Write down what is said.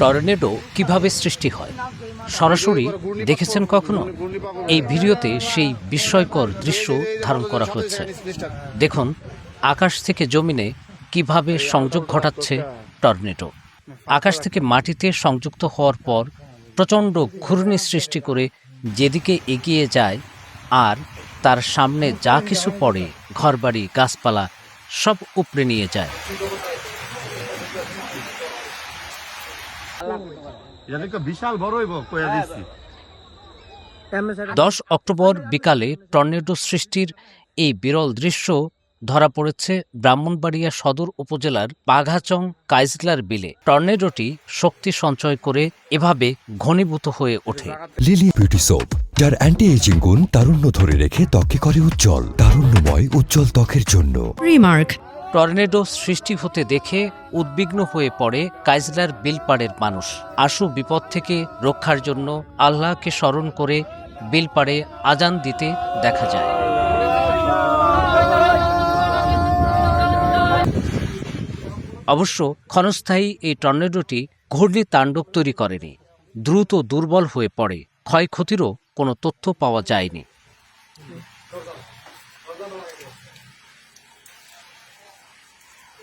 Tornado কীভাবে সৃষ্টি হয়? সরাসরি দেখেছেন কখনো? এই ভিডিওতে সেই বিস্ময়কর দৃশ্য ধারণ করা হয়েছে দেখুন, আকাশ থেকে জমিনে কীভাবে সংযোগ ঘটাচ্ছে টর্নেডো। আকাশ থেকে মাটিতে সংযুক্ত হওয়ার পর প্রচণ্ড ঘূর্ণি সৃষ্টি করে যেদিকে এগিয়ে যায়, আর তার সামনে যা কিছু পড়ে, ঘরবাড়ি, গাছপালা, সব উপড়ে নিয়ে যায় এটা দেখো বিশাল বড় হইব কইয়া দিচ্ছি দশ অক্টোবর বিকালে টর্নেডো সৃষ্টির এই বিরল দৃশ্য ধরা পড়েছে ব্রাহ্মণবাড়িয়া সদর উপজেলার বাঘাচং কাইজলার বিলে। টর্নেডোটি শক্তি সঞ্চয় করে এভাবে ঘনীভূত হয়ে ওঠে। লিলি বিউটি সোপ যার অ্যান্টি এজিং গুণ তারুণ্য ধরে রেখে ত্বকে করে উজ্জ্বল তারুণ্যময় উজ্জ্বল ত্বকের জন্য। Remark. টর্নেডো সৃষ্টি হতে দেখে উদ্বিগ্ন হয়ে পড়ে কাইজলার বিলপাড়ের মানুষ। আশু বিপদ থেকে রক্ষার জন্য আল্লাহকে স্মরণ করে বিলপাড়ে আজান দিতে দেখা যায়। অবশ্য ক্ষণস্থায়ী এই টর্নেডোটি ঘূর্ণি তাণ্ডব তৈরি করেনি। দ্রুত দুর্বল হয়ে পড়ে। ক্ষয়ক্ষতিরও কোনো তথ্য পাওয়া যায়নি।